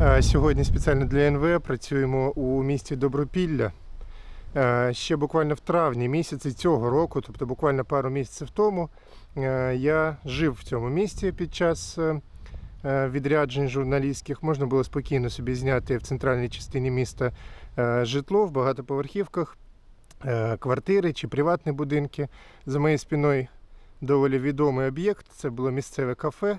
Е, Сьогодні спеціально для НВ працюємо у місті Добропілля. Е, Ще буквально в травні місяці цього року, тобто буквально пару місяців тому, е, я жив в цьому місті під час відряджень журналістських. Можна було спокійно собі зняти в центральній частині міста житло в багатоповерхівках, квартири чи приватні будинки. За моєю спиною доволі відомий об'єкт. Це було місцеве кафе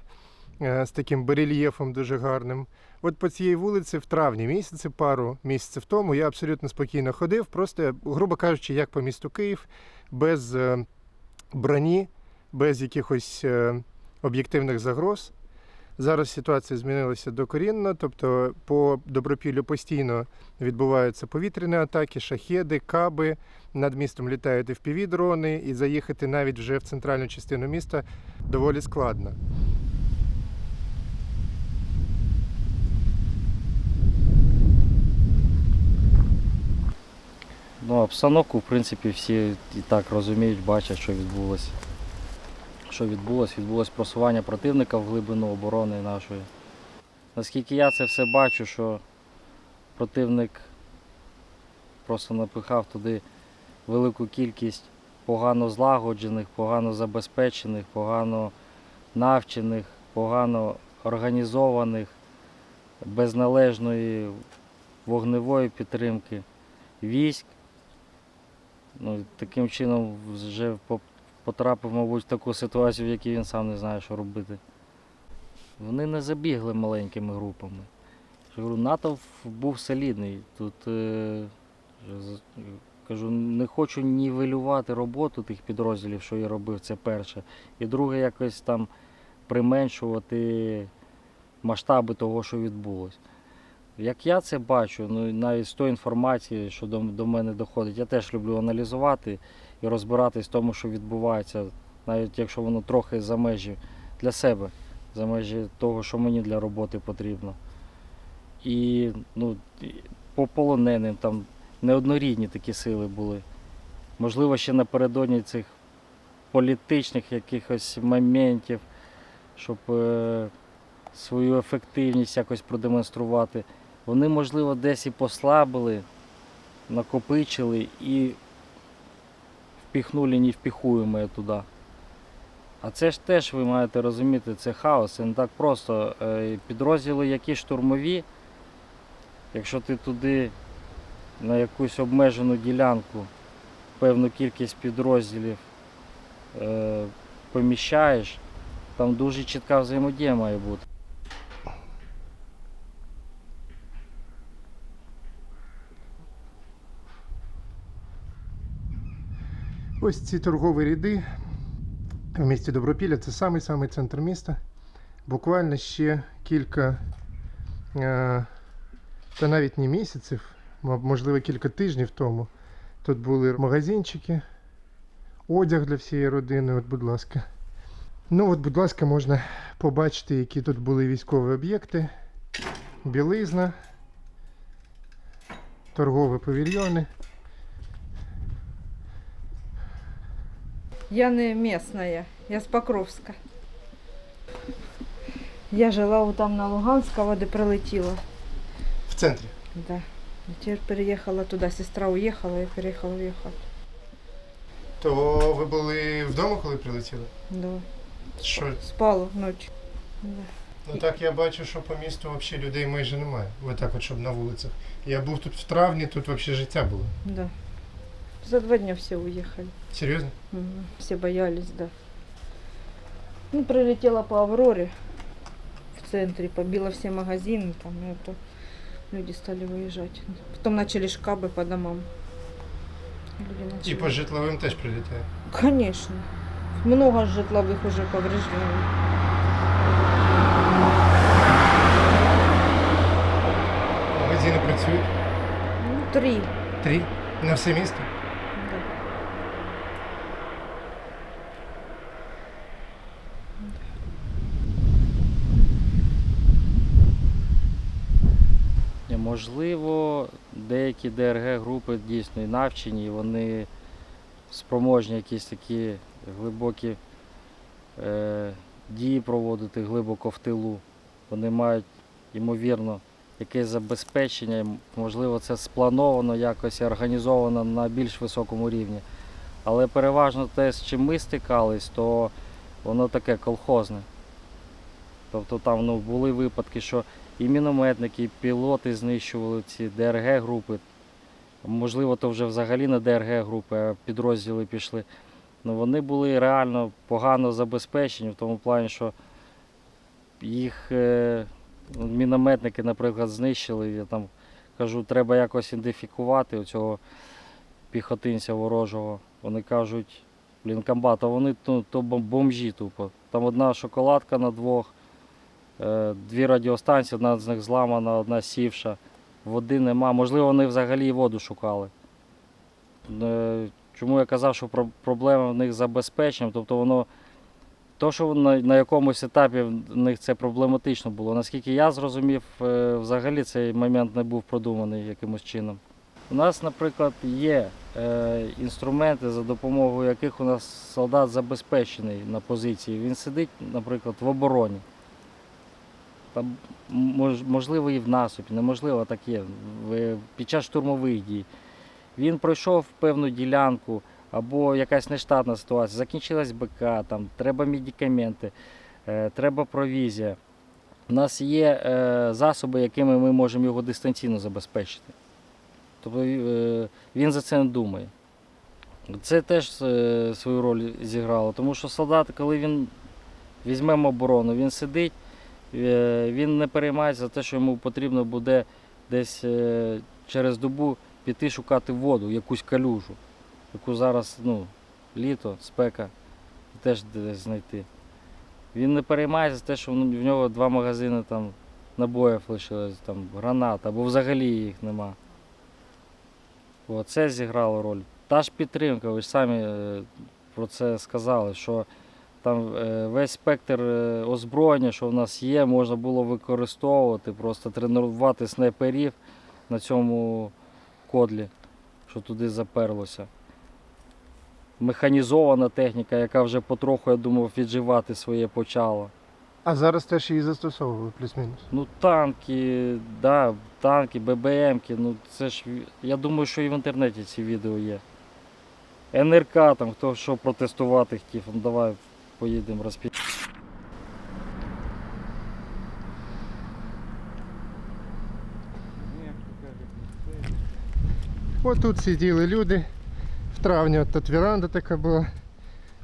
з таким барельєфом дуже гарним. От по цій вулиці в травні місяці, пару місяців тому, я абсолютно спокійно ходив, просто, грубо кажучи, як по місту Київ, без е, броні, без якихось е, об'єктивних загроз. Зараз ситуація змінилася докорінно, тобто по добропіллю постійно відбуваються повітряні атаки, шахеди, каби. Над містом літають fpv дрони і заїхати навіть вже в центральну частину міста доволі складно. Ну, обстановку, в принципі, всі і так розуміють, бачать, що відбулося. Що відбулося? Відбулося просування противника в глибину оборони нашої. Наскільки я це все бачу, що противник просто напихав туди велику кількість погано злагоджених, погано забезпечених, погано навчених, погано організованих, без належної вогневої підтримки військ. Ну, таким чином вже потрапив, мабуть, в таку ситуацію, в якій він сам не знає, що робити. Вони не забігли маленькими групами. Натовп був солідний. Тут е, кажу, не хочу нівелювати роботу тих підрозділів, що я робив, це перше. І друге, якось там применшувати масштаби того, що відбулося. Як я це бачу, ну навіть з тої інформації, що до, до мене доходить, я теж люблю аналізувати і розбиратись в тому, що відбувається, навіть якщо воно трохи за межі для себе, за межі того, що мені для роботи потрібно. І ну, по полоненим там неоднорідні такі сили були. Можливо, ще напередодні цих політичних якихось моментів, щоб е, свою ефективність якось продемонструвати. Вони, можливо, десь і послабили, накопичили і впіхнули невпіхуємо туди. А це ж теж ви маєте розуміти, це хаос, це не так просто. Е, Підрозділи, які штурмові, якщо ти туди на якусь обмежену ділянку певну кількість підрозділів е, поміщаєш, там дуже чітка взаємодія має бути. Ось ці торгові ряди в місті Добропілля це самий-самий центр міста. Буквально ще кілька, е, та навіть не місяців, можливо, кілька тижнів тому. Тут були магазинчики, одяг для всієї родини, от, будь ласка. Ну, от, будь ласка, можна побачити, які тут були військові об'єкти, білизна, торгові павільйони. Я не местная, я с Покровска. Я жила там на Луганського, де прилетіла. В центрі. Да. І Тепер переїхала туди. Сестра уїхала, я переїхала в її хату. То ви були вдома, коли прилетіли? Да. Що? Спала ночі. Да. Ну так я бачу, що по місту взагалі людей майже немає. Ви так от, щоб на вулицях. Я був тут в травні, тут взагалі життя було. Да. За два дня все уехали. Серйозно? Мгм. Все боялись, да. Ну, прилетела по Авроре в центре, побила все магазины, там, и это люди стали выезжать. Потом начали шкабы по домам. Люди І начали... по житловим теж прилітає. Конечно. Много житловых уже повреждений. Магазини працюють. Ну, три. Три. На все місто. Можливо, деякі ДРГ-групи дійсно і навчені, і вони спроможні якісь такі глибокі е, дії проводити глибоко в тилу. Вони мають, ймовірно, якесь забезпечення. Можливо, це сплановано якось організовано на більш високому рівні. Але переважно те, з чим ми стикались, то воно таке колхозне. Тобто там ну, були випадки, що і мінометники, і пілоти знищували ці ДРГ-групи. Можливо, то вже взагалі не ДРГ-групи, а підрозділи пішли. Ну, вони були реально погано забезпечені в тому плані, що їх е, ну, мінометники, наприклад, знищили. Я там кажу, треба якось ідентифікувати цього піхотинця ворожого. Вони кажуть, блін, комбат, а вони то, то бомжі тупо. Там одна шоколадка на двох, дві радіостанції, одна з них зламана, одна сівша. Води нема. Можливо, вони взагалі воду шукали. Е, Чому я казав, що проблема в них з забезпеченням, тобто воно. То, що на, якомусь етапі в них це проблематично було. Наскільки я зрозумів, е, взагалі цей момент не був продуманий якимось чином. У нас, наприклад, є е, інструменти, за допомогою яких у нас солдат забезпечений на позиції. Він сидить, наприклад, в обороні. Там, мож, можливо, і в насупі, неможливо так є. Під час штурмових дій. Він пройшов певну ділянку або якась нештатна ситуація, закінчилась БК, там, треба медикаменти, е, треба провізія. У нас є е, засоби, якими ми можемо його дистанційно забезпечити. Тобто е, він за це не думає. Це теж е, свою роль зіграло, тому що солдат, коли він візьмемо оборону, він сидить, він не переймається за те, що йому потрібно буде десь е, через добу піти шукати воду, якусь калюжу, яку зараз ну, літо, спека, теж десь знайти. Він не переймається за те, що в в нього два магазини там, набоїв лишилось, там, гранат, або взагалі їх нема. О, це зіграло роль. Та ж підтримка, ви ж самі е, про це сказали, що там е, весь спектр е, озброєння, що в нас є, можна було використовувати, просто тренувати снайперів на цьому кодлі, що туди заперлося. Механізована техніка, яка вже потроху, я думав, відживати своє почала. А зараз теж її застосовували плюс-мінус. Ну, танки, да, танки, ББМки, ну це ж я думаю, що і в інтернеті ці відео є. НРК там, хто що протестувати хотів, ну давай поїдемо розпі. От тут сиділи люди. В травні от тут веранда така була.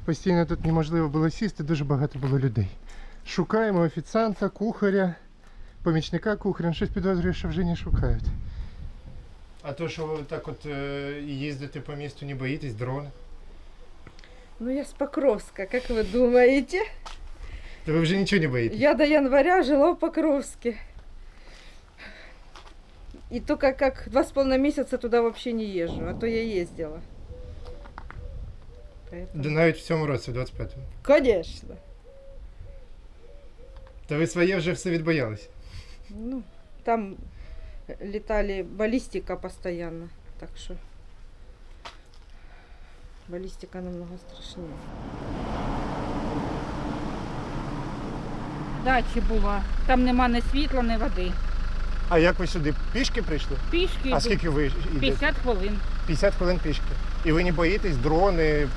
Постійно тут неможливо було сісти, дуже багато було людей. Шукаємо офіціанта, кухаря, помічника кухаря. Щось підозрює, що вже не шукають. А то, що ви так от е, їздите по місту, не боїтесь дрони? Ну, я с Покровска, как вы думаете? Та ви вже нічого не боїтесь? Я до января жила в Покровске. И только как два с половиной месяца туда вообще не езжу, а то я ездила. Поэтому- Да навіть в цьому році, в 25-му. Конечно. Та ви своє вже все відбоялися. Ну, там летали баллистика постоянно, так что баллистика намного страшнее. дачі була. Там нема ні світла, ні води. А як ви сюди пішки прийшли? Пішки А йду. скільки ви йдете? 50 хвилин. 50 хвилин пішки. І ви не боїтесь дрони.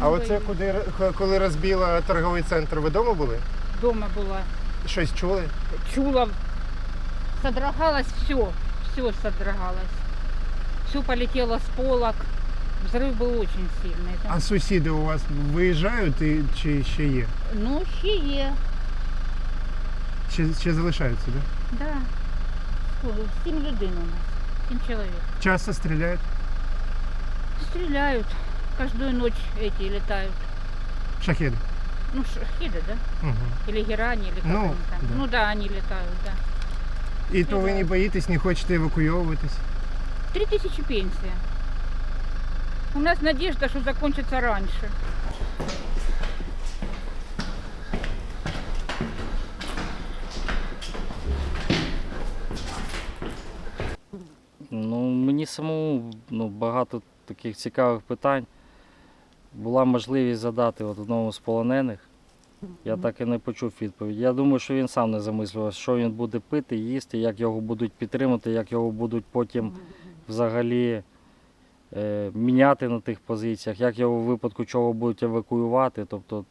А оце боюсь. куди коли розбила торговий центр, ви вдома були? Дома була. Щось чули? Чула. Содрогалось все. Все содрогалось. Все полетело с полок. Взрыв был очень сильный. А Там- сусіди у вас виїжджають і, чи ще є? Ну, ще є. Ще, ще залишаються, так? Да? Да. Сколько? Сім людей у нас. Сім чоловік. Часто стріляють? Стреляют. Каждую ночь эти летают. Шахеди. Ну, шахиды, да? Угу. Или герани, или как Ну, они там. да. Ну да, они летают, да. І то ви не боїтесь, не хочете евакуйовуватись? Три тысячи пенсия. У нас надежда, что закончится раньше. Ну, мені самому ну, багато таких цікавих питань. Була можливість задати от одному з полонених. Я так і не почув відповідь. Я думаю, що він сам не замислювався, що він буде пити, їсти, як його будуть підтримати, як його будуть потім взагалі міняти на тих позиціях, як його в випадку чого будуть евакуювати. Тобто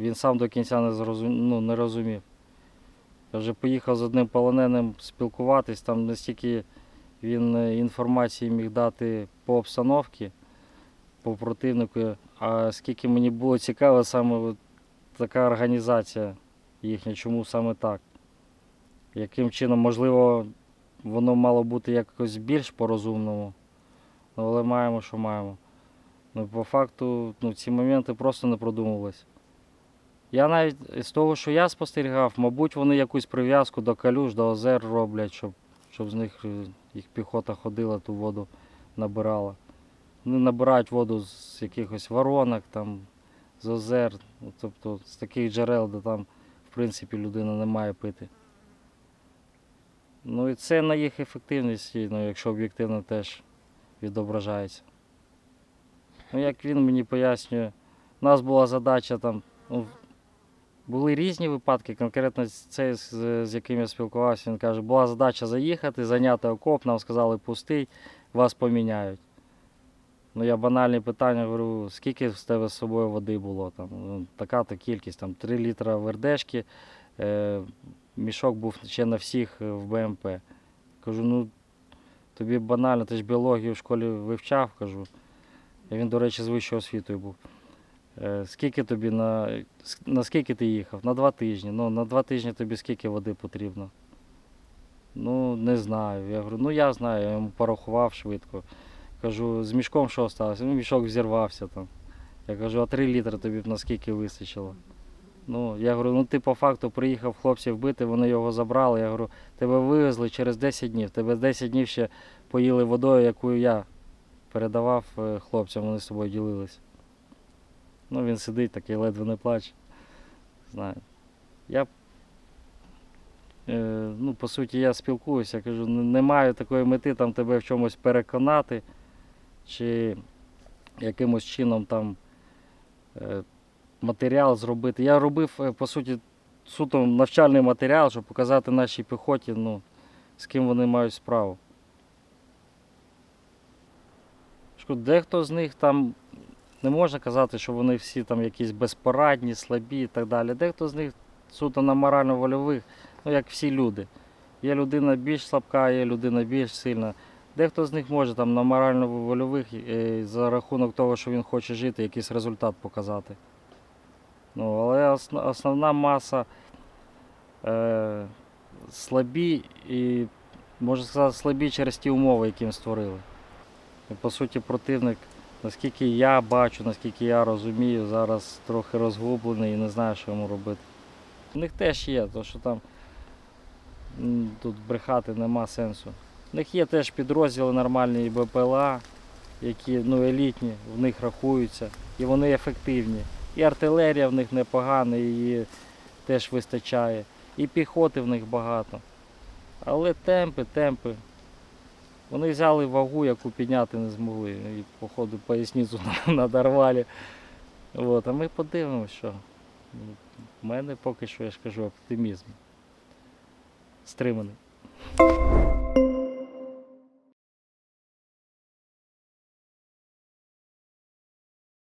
він сам до кінця не, зрозум... ну, не розумів. Я вже поїхав з одним полоненим спілкуватись, там настільки він е, інформації міг дати по обстановці, по противнику. А скільки мені було цікаво саме от така організація їхня, чому саме так? Яким чином, можливо, воно мало бути якось більш по-розумному, але маємо, що маємо. Ну, по факту ну, ці моменти просто не продумувалися. Я навіть з того, що я спостерігав, мабуть, вони якусь прив'язку до калюж, до озер роблять, щоб, щоб з них е, їх піхота ходила, ту воду набирала. Вони набирають воду з якихось воронок, там, з озер, ну, тобто з таких джерел, де там, в принципі, людина не має пити. Ну і це на їх ефективність, ну, якщо об'єктивно теж відображається. Ну, як він мені пояснює, у нас була задача там. Ну, були різні випадки, конкретно цей, з, з яким я спілкувався, він каже, була задача заїхати, зайняти окоп, нам сказали пустий, вас поміняють. Ну, я банальні питання говорю, скільки в тебе з собою води було? Там, ну, така-то кількість, там 3 літра вердешки, е, мішок був ще на всіх в БМП. Кажу, ну тобі банально, ти ж біологію в школі вивчав, кажу. І він, до речі, з вищою освітою був. Е, Скільки тобі на, на скільки ти їхав? На два тижні. Ну, на два тижні тобі скільки води потрібно? Ну, не знаю. Я говорю, ну я знаю, я йому порахував швидко. Кажу, з мішком що сталося? Ну, мішок взірвався там. Я кажу, а три літри тобі б наскільки вистачило? Ну, я говорю, ну ти по факту приїхав хлопців бити, вони його забрали. Я говорю, тебе вивезли через 10 днів. Тебе 10 днів ще поїли водою, яку я передавав е, хлопцям, вони з собою ділились. Ну, він сидить такий, ледве не плаче. Знаю. Я, е, ну, по суті, я спілкуюся, я кажу, «Не- не маю такої мети там тебе в чомусь переконати, чи якимось чином там е, матеріал зробити. Я робив, е, по суті, суто навчальний матеріал, щоб показати нашій піхоті, ну, з ким вони мають справу. Дехто з них там не можна казати, що вони всі там якісь безпорадні, слабі і так далі. Дехто з них суто на морально-вольових, ну як всі люди. Є людина більш слабка, є людина більш сильна. Дехто з них може там на морально-вольових е, за рахунок того, що він хоче жити, якийсь результат показати. Ну, але основна маса е, слабі і, можна сказати, слабі через ті умови, які їм створили. І, по суті, противник, наскільки я бачу, наскільки я розумію, зараз трохи розгублений і не знаю, що йому робити. У них теж є, то що там тут брехати нема сенсу. У них є теж підрозділи нормальні БПЛА, які ну, елітні, в них рахуються, і вони ефективні. І артилерія в них непогана, її теж вистачає. І піхоти в них багато. Але темпи, темпи. Вони взяли вагу, яку підняти не змогли. І, походу, поясницю надорвали. От, а ми подивимося, що. У мене поки що, я ж кажу, оптимізм. Стриманий.